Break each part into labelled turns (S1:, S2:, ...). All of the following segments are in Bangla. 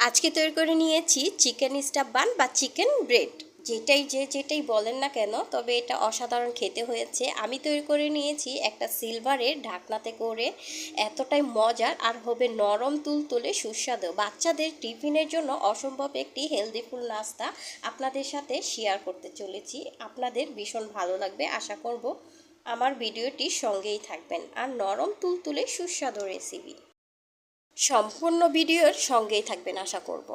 S1: আজকে তৈরি করে নিয়েছি চিকেন স্টাফ বান বা চিকেন ব্রেড যেটাই যে যেটাই বলেন না কেন, তবে এটা অসাধারণ খেতে হয়েছে। আমি তৈরি করে নিয়েছি একটা সিলভারের ঢাকনাতে করে এতটাই মজার আর হবে নরম তুলতুলে সুস্বাদু। বাচ্চাদের টিফিনের জন্য অসম্ভব একটি হেলদিফুল নাস্তা আপনাদের সাথে শেয়ার করতে চলেছি। আপনাদের ভীষণ ভালো লাগবে, আশা করব আমার ভিডিওটি সঙ্গেই থাকবেন। আর নরম তুলতুলে সুস্বাদু রেসিপি সম্পূর্ণ ভিডিওর সঙ্গেই থাকবেন, আশা করব।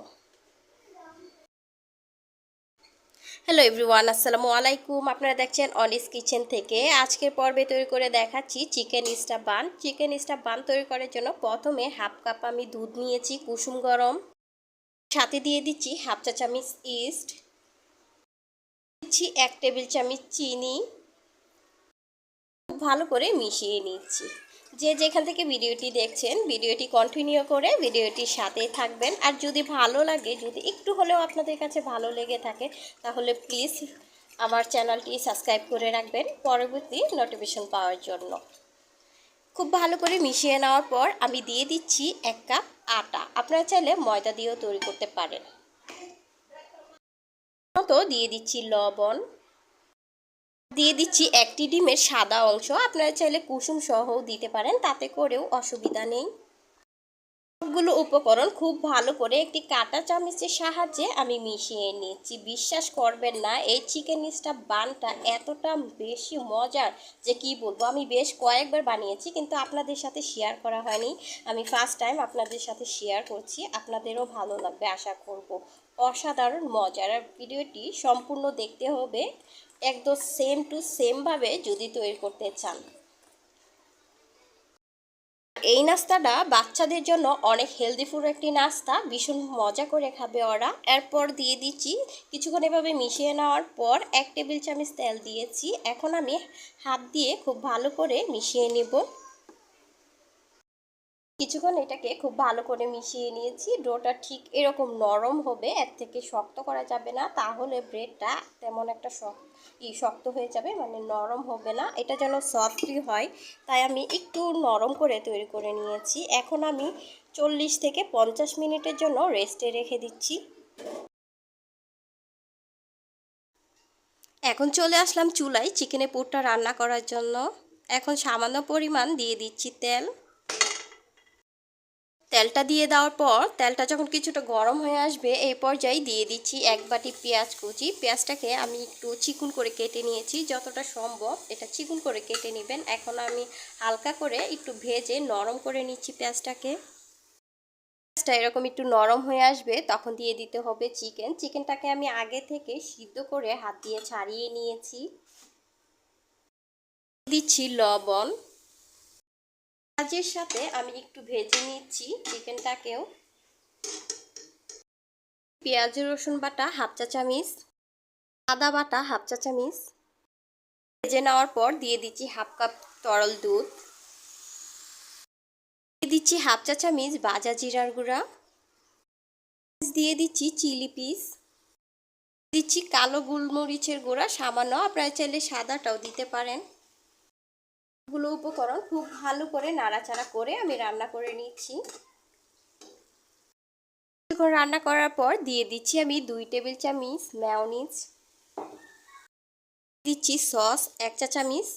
S1: হ্যালো এভরিওয়ান আসসালামু আলাইকুম। আপনারা দেখছেন অনিস কিচেন থেকে। আজকের পর্বে তৈরি করে দেখাচ্ছি chicken stuff bun chicken stuff bun তৈরি করার জন্য প্রথমে হাফ কাপ আমি দুধ নিয়েছি, কুসুম গরম। সাথে দিয়ে দিচ্ছি হাফ চা চামচ ইস্ট দিচ্ছি এক টেবিল চামচ চিনি। খুব ভালো করে মিশিয়ে নিচ্ছি। যে যেখান থেকে ভিডিওটি দেখছেন, ভিডিওটি কন্টিনিউ করে ভিডিওটির সাথেই থাকবেন। আর যদি ভালো লাগে, যদি একটু হলেও আপনাদের কাছে ভালো লেগে থাকে, তাহলে প্লিজ আমার চ্যানেলটি সাবস্ক্রাইব করে রাখবেন পরবর্তী নোটিফিকেশন পাওয়ার জন্য। খুব ভালো করে মিশিয়ে নেওয়ার পর আমি দিয়ে দিচ্ছি এক কাপ আটা। আপনারা চাইলে ময়দা দিয়েও তৈরি করতে পারেন। মতো দিয়ে দিচ্ছি লবণ। দিয়ে দিচ্ছি একটি ডিমের সাদা অংশ। আপনারা চাইলে কুসুম সহও দিতে পারেন, তাতে করেও অসুবিধা নেই। সবগুলো উপকরণ খুব ভালো করে একটি কাটা চামচের সাহায্যে আমি মিশিয়ে নিচ্ছি। বিশ্বাস করবেন না, এই চিকেন স্টাফ বানটা এতটা বেশি মজার যে কি বলব, আমি বেশ কয়েকবার বানিয়েছি কিন্তু আপনাদের সাথে শেয়ার করা হয়নি। আমি ফার্স্ট টাইম আপনাদের সাথে শেয়ার করছি, আপনাদেরও ভালো লাগবে, আশা করব। অসাধারণ মজার। আর ভিডিওটি সম্পূর্ণ দেখতে হবে। একদম সেম টু সেমভাবে যদি তৈরি করতে চান। এই নাস্তাটা বাচ্চাদের জন্য অনেক হেলদি ফুড একটি নাস্তা, ভীষণ মজা করে খাবে ওরা। এরপর দিয়ে দিচ্ছি কিছুক্ষণ এভাবে মিশিয়ে নেওয়ার পর এক টেবিল চামচ তেল দিয়েছি। এখন আমি হাত দিয়ে খুব ভালো করে মিশিয়ে নেব। কিছুক্ষণ এটাকে খুব ভালো করে মিশিয়ে নিয়েছি। ডোটা ঠিক এরকম নরম হবে, এর থেকে শক্ত করা যাবে না। তাহলে ব্রেডটা তেমন একটা শক্ত, ই শক্ত হয়ে যাবে মানে নরম হবে না। এটা যেন সফটই হয়। তাই আমি একটু নরম করে তৈরি করে নিয়েছি। এখন আমি চল্লিশ থেকে পঞ্চাশ মিনিটের জন্য রেস্টে রেখে দিচ্ছি। এখন চলে আসলাম চুলায় চিকেনের পুরটা রান্না করার জন্য। এখন সামান্য পরিমাণ দিয়ে দিচ্ছি তেল। তেলটা দিয়ে দেওয়ার পর তেলটা যখন কিছুটা গরম হয়ে আসবে, এই পর্যায়ে দিয়ে দিচ্ছি এক বাটি পেঁয়াজ কুচি। পেঁয়াজটাকে আমি একটু চিকুন করে কেটে নিয়েছি, যতটা সম্ভব এটা চিকুন করে কেটে নেবেন। এখন আমি হালকা করে একটু ভেজে নরম করে নিচ্ছি পেঁয়াজটাকে। পেঁয়াজটা এরকম একটু নরম হয়ে আসবে, তখন দিয়ে দিতে হবে চিকেন। চিকেনটাকে আমি আগে থেকে সিদ্ধ করে হাত দিয়ে ছাড়িয়ে নিয়েছি। দিচ্ছি লবণ। পেঁয়াজের সাথে আমি একটু ভেজে নিচ্ছি চিকেনটাকেও। পেঁয়াজ, রসুন বাটা, হাফ চা চামিচ। আদা বাটা, হাফ চা চামিচ। ভেজে নেওয়ার পর দিয়ে দিচ্ছি হাফ কাপ তরল দুধ। দিয়ে দিচ্ছি হাফ চা চামিচ বাজা জিরার গুঁড়া। দিয়ে দিচ্ছি চিলি পিস। দিচ্ছি কালো গোলমরিচের গুঁড়া, সামান্য, আপনারা চাইলে সাদাটাও দিতে পারেন। গুলো উপকরণ খুব ভালো করে নাড়াচাড়া করে আমি রান্না করে নিচ্ছি। রান্না করার পর দিয়ে দিচ্ছি আমি দুই টেবিল চামিচ ম্যাওনিজ দিচ্ছি সস এক চা চামিচ,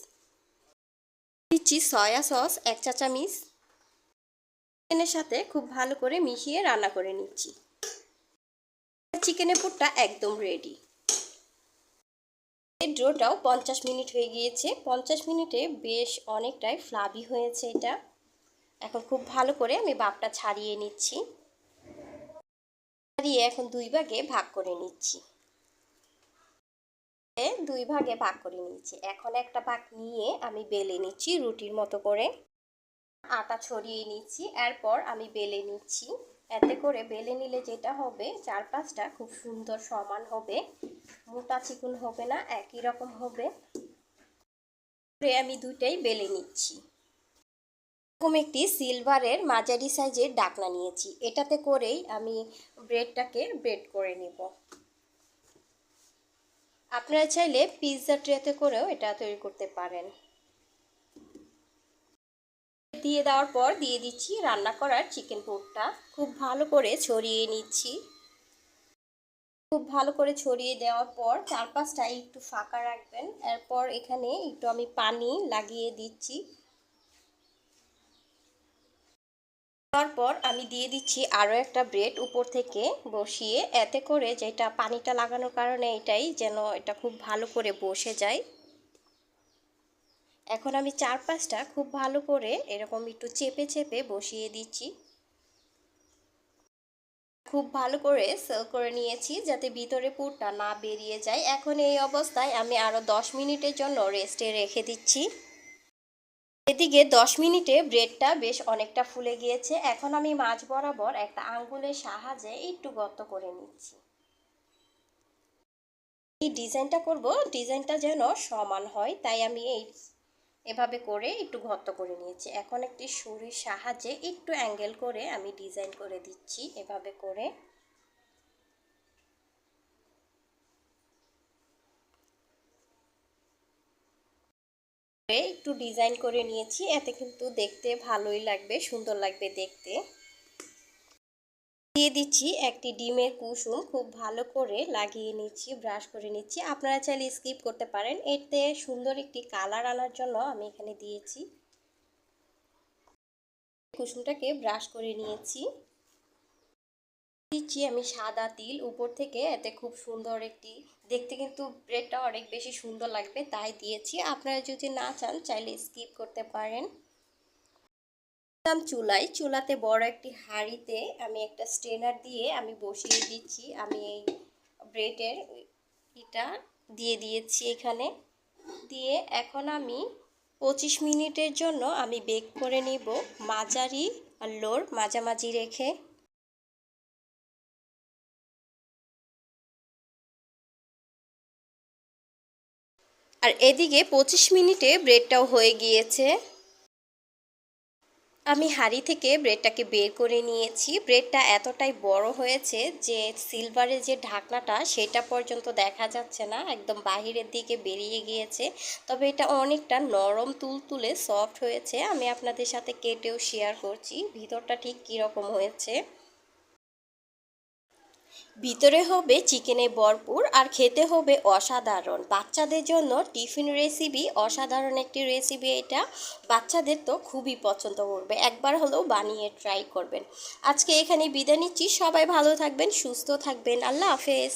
S1: দিচ্ছি সয়া সস এক চা চামিচ, চিকেনের সাথে খুব ভালো করে মিশিয়ে রান্না করে নিচ্ছি। চিকেনের পুরটা একদম রেডি এই ড্রোটাও পঞ্চাশ মিনিট হয়ে গিয়েছে। পঞ্চাশ মিনিটে বেশ অনেকটাই ফ্লাবি হয়েছে এটা। এখন খুব ভালো করে আমি বাপটা ছাড়িয়ে নিচ্ছি। ছাড়িয়ে এখন দুই ভাগে ভাগ করে নিচ্ছি। দুই ভাগে ভাগ করে নিচ্ছি এখন একটা ভাগ নিয়ে আমি বেলে নিচ্ছি রুটির মতো করে। আটা ছড়িয়ে নিচ্ছি, এরপর আমি বেলে নিচ্ছি। এতে করে বেলে নিলে যেটা হবে, চারপাশটা খুব সুন্দর সমান হবে। মোটা চিকুন হবে না, একই রকম হবে। আমি দুইটাই বেলে নিচ্ছি। এরকম একটি সিলভারের মাঝারি সাইজের ডাকনা নিয়েছি। এটাতে করেই আমি ব্রেডটাকে ব্রেড করে নিব। আপনারা চাইলে পিৎজা ট্রেতে করেও এটা তৈরি করতে পারেন। দিয়ে দেওয়ার পর দিয়ে দিচ্ছি রান্না করার চিকেন পোটটা খুব ভালো করে ছড়িয়ে নিচ্ছি। খুব ভালো করে ছড়িয়ে দেওয়ার পর চারপাশটা একটু ফাঁকা রাখবেন। এরপর এখানে একটু আমি পানি লাগিয়ে দিচ্ছি। তারপর আমি দিয়ে দিচ্ছি আরও একটা ব্রেড উপর থেকে বসিয়ে। এতে করে যেটা পানিটা লাগানোর কারণে এটাই যেন এটা খুব ভালো করে বসে যায়। এখন আমি চার পাঁচটা খুব ভালো করে এরকম একটু চেপে চেপে বসিয়ে দিচ্ছি। খুব ভালো করে সেল করে নিয়েছি যাতে ভিতরে পুরটা না বেরিয়ে যায়। এখন এই অবস্থায় আমি আরও দশ মিনিটের জন্য রেস্টে রেখে দিচ্ছি। এদিকে দশ মিনিটে ব্রেডটা বেশ অনেকটা ফুলে গিয়েছে। এখন আমি মাছ বরাবর একটা আঙ্গুলের সাহায্যে একটু গর্ত করে নিচ্ছি। এই ডিজাইনটা করব, ডিজাইনটা যেন সমান হয়, তাই আমি এই এভাবে করে একটু ঘত্ত করে নিয়েছি। এখন একটি সুরির সাহায্যে একটু অ্যাঙ্গেল করে আমি ডিজাইন করে দিচ্ছি এভাবে করে। একটু ডিজাইন করে নিয়েছি, এতে কিন্তু দেখতে ভালোই লাগবে, সুন্দর লাগবে দেখতে। দিয়ে দিচ্ছি একটি ডিমের কুসুম। খুব ভালো করে লাগিয়ে নিচ্ছি, ব্রাশ করে নিচ্ছি। আপনারা চাইলে স্কিপ করতে পারেন। এতে সুন্দর একটি কালার আনার জন্য আমি এখানে দিয়েছি। কুসুমটাকে ব্রাশ করে নিয়েছি। দিচ্ছি আমি সাদা তিল। উপর থেকে এতে খুব সুন্দর একটি, দেখতে কিন্তু ব্রেডটা অনেক বেশি সুন্দর লাগবে, তাই দিয়েছি। আপনারা যদি না চান, চাইলে স্কিপ করতে পারেন। চুলায়। চুলাতে বড় একটি হাঁড়িতে আমি একটা স্ট্রেনার দিয়ে আমি বসিয়ে দিচ্ছি। আমি এই ব্রেডের এটা দিয়ে দিয়েছি এখানে। দিয়ে এখন আমি পঁচিশ মিনিটের জন্য আমি বেক করে নিব মাঝারি আর লোর মাঝামাঝি রেখে। আর এদিকে পঁচিশ মিনিটে ব্রেডটাও হয়ে গিয়েছে। আমি হাঁড়ি থেকে ব্রেডটাকে বের করে নিয়েছি। ব্রেডটা এতটাই বড় হয়েছে যে সিলভারের যে ঢাকনাটা, সেটা পর্যন্ত দেখা যাচ্ছে না। একদম বাহিরের দিকে বেরিয়ে গিয়েছে। তবে এটা অনেকটা নরম, তুলতুলে, সফট হয়েছে। আমি আপনাদের সাথে কেটেও শেয়ার করছি। ভিতরটা ঠিক কীরকম হয়েছে? ভিতরে হবে চিকেনে ভরপুর আর খেতে হবে অসাধারণ। বাচ্চাদের জন্য টিফিন রেসিপি অসাধারণ একটি রেসিপি এটা। বাচ্চাদের তো খুবই পছন্দ করবে। একবার হলেও বানিয়ে ট্রাই করবেন। আজকে এখানে বিদায় নিচ্ছি। সবাই ভালো থাকবেন, সুস্থ থাকবেন। আল্লাহ হাফেজ।